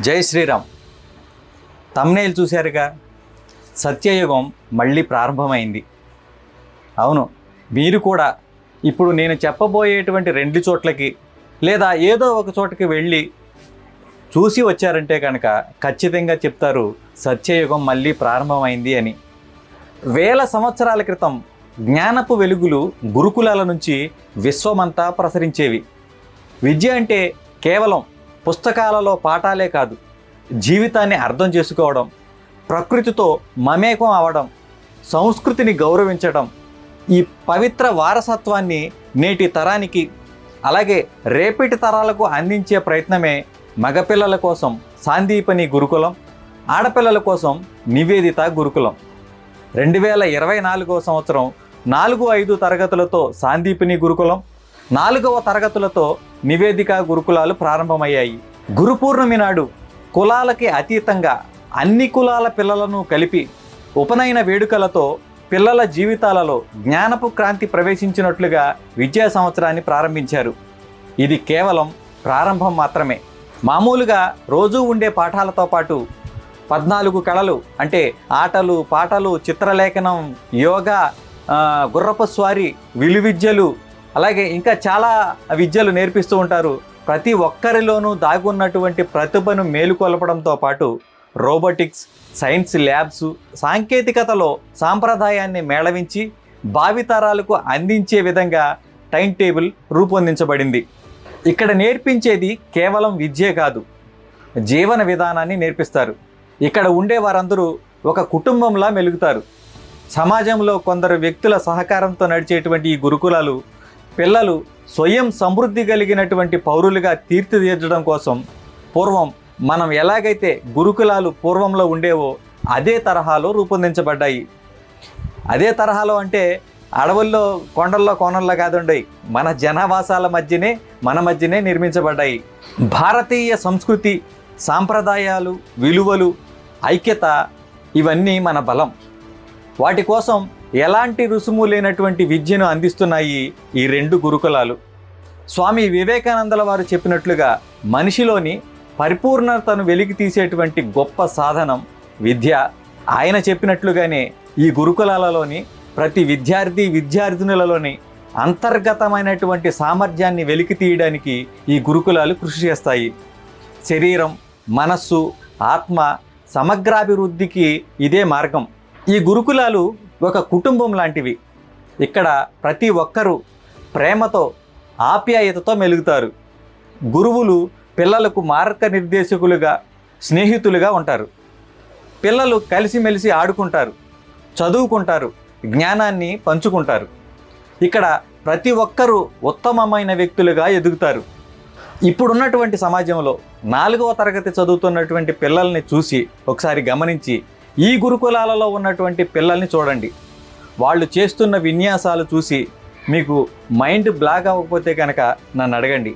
జై శ్రీరామ్. తమ్నేలు చూశారుగా? సత్యయుగం మళ్ళీ ప్రారంభమైంది. అవును మీరు కూడా ఇప్పుడు నేను చెప్పబోయేటువంటి రెండు చోట్లకి లేదా ఏదో ఒక చోటకి వెళ్ళి చూసి వచ్చారంటే కనుక ఖచ్చితంగా చెప్తారు సత్యయుగం మళ్ళీ ప్రారంభమైంది అని. వేల సంవత్సరాల క్రితం జ్ఞానపు వెలుగులు గురుకులాల నుంచి విశ్వమంతా ప్రసరించేవి. విద్య అంటే కేవలం పుస్తకాలలో పాఠాలే కాదు జీవితాన్ని అర్థం చేసుకోవడం ప్రకృతితో మమేకం అవడం సంస్కృతిని గౌరవించడం ఈ పవిత్ర వారసత్వాన్ని నేటి తరానికి అలాగే రేపటి తరాలకు అందించే ప్రయత్నమే మగపిల్లల కోసం సాందీపని గురుకులం ఆడపిల్లల కోసం నివేదిత గురుకులం. రెండు వేల ఇరవై నాలుగో సంవత్సరం నాలుగు ఐదు తరగతులతో సాందీపిని గురుకులం నాలుగవ తరగతులతో నివేదిక గురుకులాలు ప్రారంభమయ్యాయి. గురు పూర్ణమి నాడు కులాలకి అతీతంగా అన్ని కులాల పిల్లలను కలిపి ఉపనయన వేడుకలతో పిల్లల జీవితాలలో జ్ఞానపు క్రాంతి ప్రవేశించినట్లుగా విద్యా సంవత్సరాన్ని ప్రారంభించారు. ఇది కేవలం ప్రారంభం మాత్రమే. మామూలుగా రోజూ ఉండే పాఠాలతో పాటు పద్నాలుగు కళలు అంటే ఆటలు పాటలు చిత్రలేఖనం యోగా గుర్రపు స్వారీ విలువిద్యలు అలాగే ఇంకా చాలా విద్యలు నేర్పిస్తూ ఉంటారు. ప్రతి ఒక్కరిలోనూ దాగున్నటువంటి ప్రతిభను మేలుకొల్పడంతో పాటు రోబోటిక్స్ సైన్స్ ల్యాబ్స్ సాంకేతికతలో సాంప్రదాయాన్ని మేళవించి భావితరాలకు అందించే విధంగా టైం టేబుల్ రూపొందించబడింది. ఇక్కడ నేర్పించేది కేవలం విద్యే కాదు జీవన విధానాన్ని నేర్పిస్తారు. ఇక్కడ ఉండే వారందరూ ఒక కుటుంబంలా మెలుగుతారు. సమాజంలో కొందరు వ్యక్తుల సహకారంతో నడిచేటువంటి ఈ గురుకులాలు పిల్లలు స్వయం సమృద్ధి కలిగినటువంటి పౌరులుగా తీర్చిదిద్దడం కోసం పూర్వం మనం ఎలాగైతే గురుకులాలు పూర్వంలో ఉండేవో అదే తరహాలో రూపొందించబడ్డాయి. అదే తరహాలో అంటే అడవుల్లో కొండల్లో కోణంలో కాదుండయి మన జనావాసాల మధ్యనే మన మధ్యనే నిర్మించబడ్డాయి. భారతీయ సంస్కృతి సాంప్రదాయాలు విలువలు ఐక్యత ఇవన్నీ మన బలం. వాటి కోసం ఎలాంటి రుసుము లేనటువంటి విద్యను అందిస్తున్నాయి ఈ రెండు గురుకులాలు? స్వామి వివేకానందల వారు చెప్పినట్లుగా మనిషిలోని పరిపూర్ణతను వెలికి తీసేటువంటి గొప్ప సాధనం విద్య. ఆయన చెప్పినట్లుగానే ఈ గురుకులాలలోని ప్రతి విద్యార్థి విద్యార్థినులలోని అంతర్గతమైనటువంటి సామర్థ్యాన్ని వెలికి తీయడానికి ఈ గురుకులాలు కృషి చేస్తాయి. శరీరం మనస్సు ఆత్మ సమగ్రాభివృద్ధికి ఇదే మార్గం. ఈ గురుకులాలు ఒక కుటుంబం లాంటివి. ఇక్కడ ప్రతి ఒక్కరూ ప్రేమతో ఆప్యాయతతో మెలుగుతారు. గురువులు పిల్లలకు మార్గనిర్దేశకులుగా స్నేహితులుగా ఉంటారు. పిల్లలు కలిసిమెలిసి ఆడుకుంటారు చదువుకుంటారు జ్ఞానాన్ని పంచుకుంటారు. ఇక్కడ ప్రతి ఒక్కరూ ఉత్తమమైన వ్యక్తులుగా ఎదుగుతారు. ఇప్పుడున్నటువంటి సమాజంలో నాలుగవ తరగతి చదువుతున్నటువంటి పిల్లల్ని చూసి ఒకసారి గమనించి ఈ గురుకులాలలో ఉన్నటువంటి పిల్లల్ని చూడండి. వాళ్ళు చేస్తున్న విన్యాసాలు చూసి మీకు మైండ్ బ్లాక్ అవ్వకపోతే కనుక నన్ను అడగండి.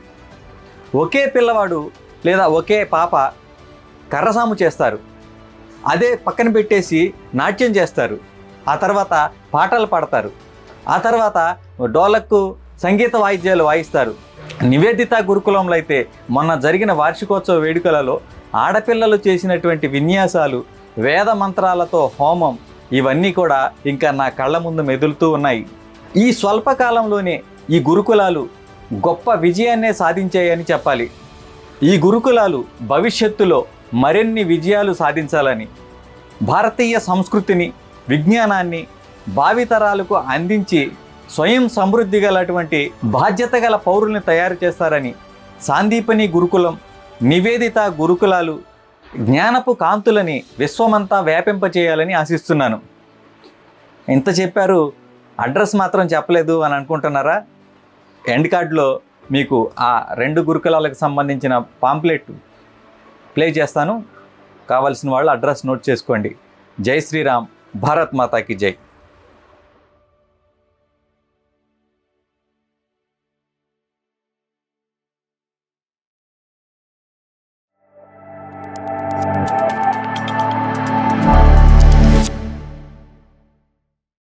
ఒకే పిల్లవాడు లేదా ఒకే పాప కర్రసాము చేస్తారు. అదే పక్కన పెట్టేసి నాట్యం చేస్తారు. ఆ తర్వాత పాటలు పాడతారు. ఆ తర్వాత డోలక్కు సంగీత వాయిద్యాలు వాయిస్తారు. నివేదిత గురుకులంలో అయితే మొన్న జరిగిన వార్షికోత్సవ వేడుకలలో ఆడపిల్లలు చేసినటువంటి విన్యాసాలు వేద మంత్రాలతో హోమం ఇవన్నీ కూడా ఇంకా నా కళ్ళ ముందు మెదులుతూ ఉన్నాయి. ఈ స్వల్పకాలంలోనే ఈ గురుకులాలు గొప్ప విజయాన్నే సాధించాయని చెప్పాలి. ఈ గురుకులాలు భవిష్యత్తులో మరిన్ని విజయాలు సాధించాలని భారతీయ సంస్కృతిని విజ్ఞానాన్ని భావితరాలకు అందించి స్వయం సమృద్ధి గలటువంటి బాధ్యత గల పౌరుల్ని తయారు చేస్తారని సాందీపని గురుకులం నివేదిత గురుకులాలు జ్ఞానపు కాంతులని విశ్వమంతా వ్యాపింపచేయాలని ఆశిస్తున్నాను. ఎంత చెప్పారు అడ్రస్ మాత్రం చెప్పలేదు అని అనుకుంటున్నారా? ఎండ్ కార్డులో మీకు ఆ రెండు గురుకులాలకు సంబంధించిన పాంప్లెట్ ప్లే చేస్తాను. కావాల్సిన వాళ్ళు అడ్రస్ నోట్ చేసుకోండి. జై శ్రీరామ్ భారత్ మాతాకి జై.